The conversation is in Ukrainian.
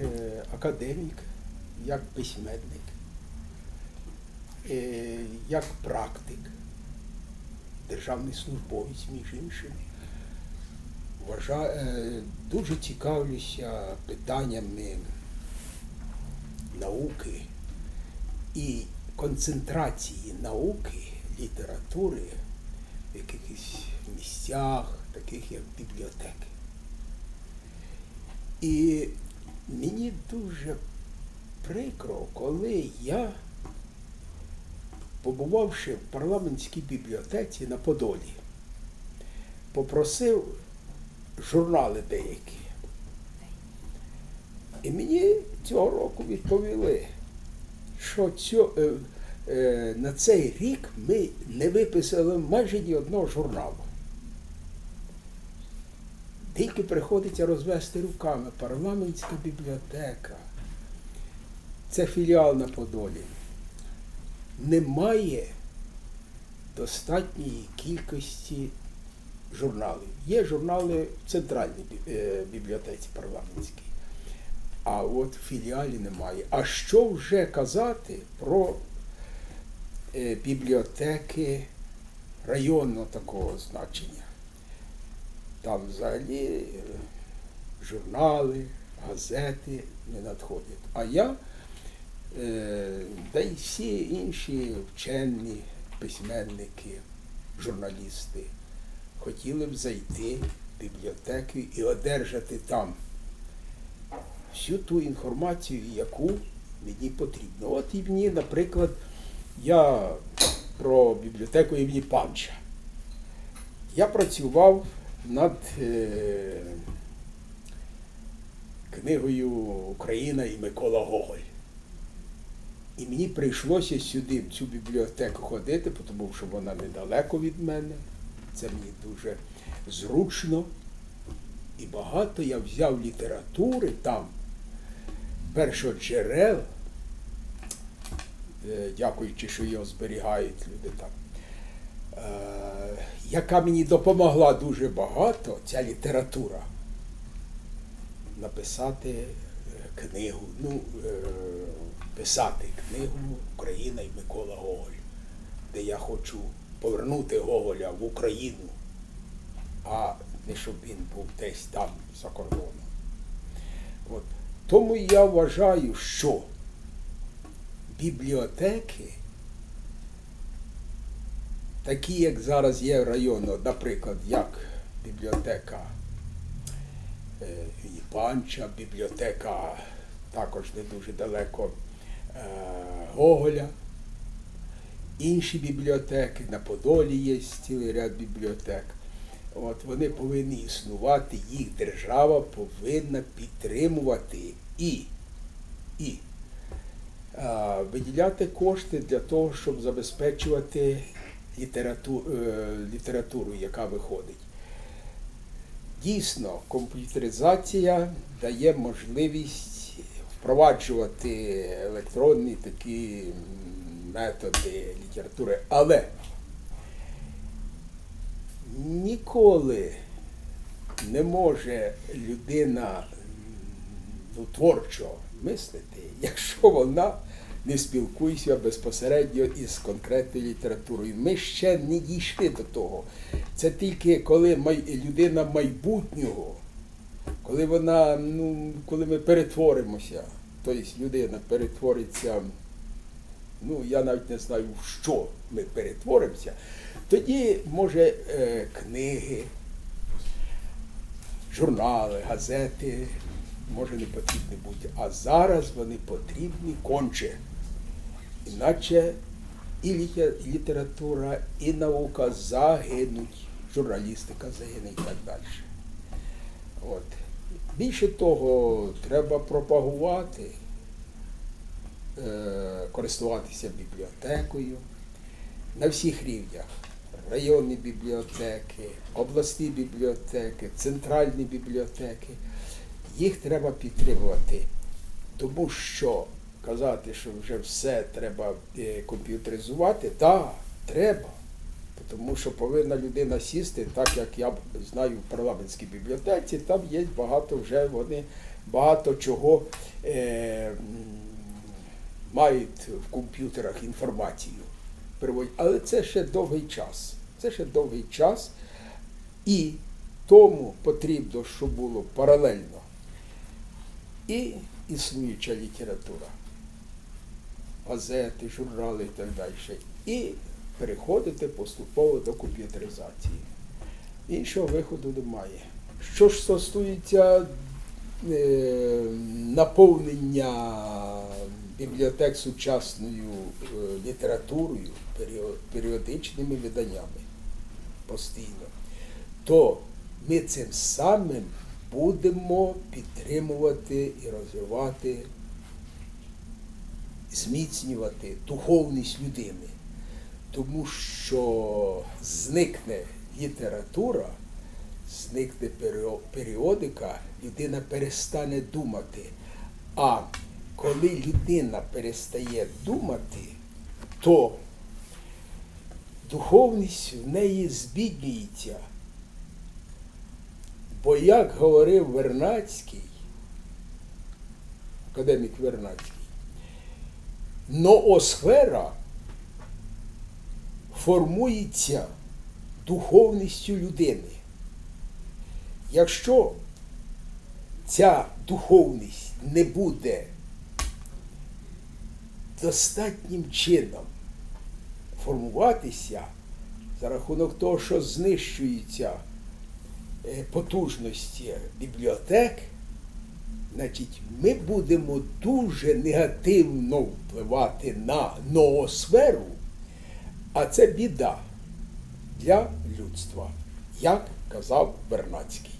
е, академік, як письменник, е, як практик, державний службовець, між іншим. Е, дуже цікавлюся питаннями науки і концентрації науки, літератури в якихось місцях, таких як бібліотеки. І мені дуже прикро, коли я, побувавши в парламентській бібліотеці на Подолі, попросив журнали деякі. І мені цього року відповіли, що цьо, е, е, на цей рік ми не виписали майже ні одного журналу. Тільки приходиться розвести руками парламентська бібліотека. Це філіал на Подолі. Немає достатньої кількості журналів. Є журнали в центральній е, бібліотеці парламентській, а от в філіалі немає. А що вже казати про е, бібліотеки районного такого значення? Там взагалі е, журнали, газети не надходять. А я, е, та й всі інші вчені, письменники, журналісти хотіли б зайти в бібліотеку і одержати там всю ту інформацію, яку мені потрібно. От і мені, наприклад, я про бібліотеку імені Панча. Я працював над е, книгою Україна і Микола Гоголь. І мені прийшлося сюди, в цю бібліотеку ходити, тому що вона недалеко від мене. Це мені дуже зручно. І багато я взяв літератури там, першоджерел, е, дякуючи, що його зберігають люди там, е, яка мені допомогла дуже багато, ця література, написати е, книгу, ну, е, писати книгу Україна і Микола Гоголь, де я хочу повернути Гоголя в Україну, а не щоб він був десь там за кордоном. От. Тому я вважаю, що бібліотеки, такі, як зараз є районно, наприклад, як бібліотека е, імені Панча, бібліотека також не дуже далеко е, Гоголя, інші бібліотеки, на Подолі є цілий ряд бібліотек. От вони повинні існувати, їх держава повинна підтримувати і, і а, виділяти кошти для того, щоб забезпечувати літерату, е, літературу, яка виходить. Дійсно, комп'ютеризація дає можливість впроваджувати електронні такі методи літератури, але ніколи не може людина ну, творчо мислити, якщо вона не спілкується безпосередньо із конкретною літературою. Ми ще не дійшли до того. Це тільки коли людина майбутнього, коли вона, ну, коли ми перетворимося, тобто людина перетвориться, ну я навіть не знаю, в що ми перетворимося, тоді може е, книги, журнали, газети, може не потрібні бути. А зараз вони потрібні конче. Іначе і літе- і література, і наука загинуть, журналістика загине і так далі. От. Більше того, треба пропагувати, е, користуватися бібліотекою на всіх рівнях. Районні бібліотеки, обласні бібліотеки, центральні бібліотеки. Їх треба підтримувати, тому що казати, що вже все треба е, комп'ютеризувати, так, треба. Тому що повинна людина сісти, так як я знаю в парламентській бібліотеці, там є багато вже вони багато чого е, мають в комп'ютерах інформацію. Але це ще довгий час. Це ще довгий час. І тому потрібно, щоб було паралельно і існуюча література, газети, журнали і так далі. І переходити поступово до комп'ютеризації. Іншого виходу немає. Що ж стосується е, наповнення бібліотек сучасною е, літературою, періодичними виданнями постійно, то ми цим самим будемо підтримувати і розвивати, зміцнювати духовність людини. Тому що зникне література, зникне періодика, людина перестане думати. А коли людина перестає думати, то духовність в неї збіднюється. Бо як говорив Вернацький, академік Вернацький, ноосфера формується духовністю людини. Якщо ця духовність не буде достатнім чином формуватися за рахунок того, що знищуються е, потужності бібліотек, значить, ми будемо дуже негативно впливати на ноосферу, а це біда для людства, як казав Бернацький.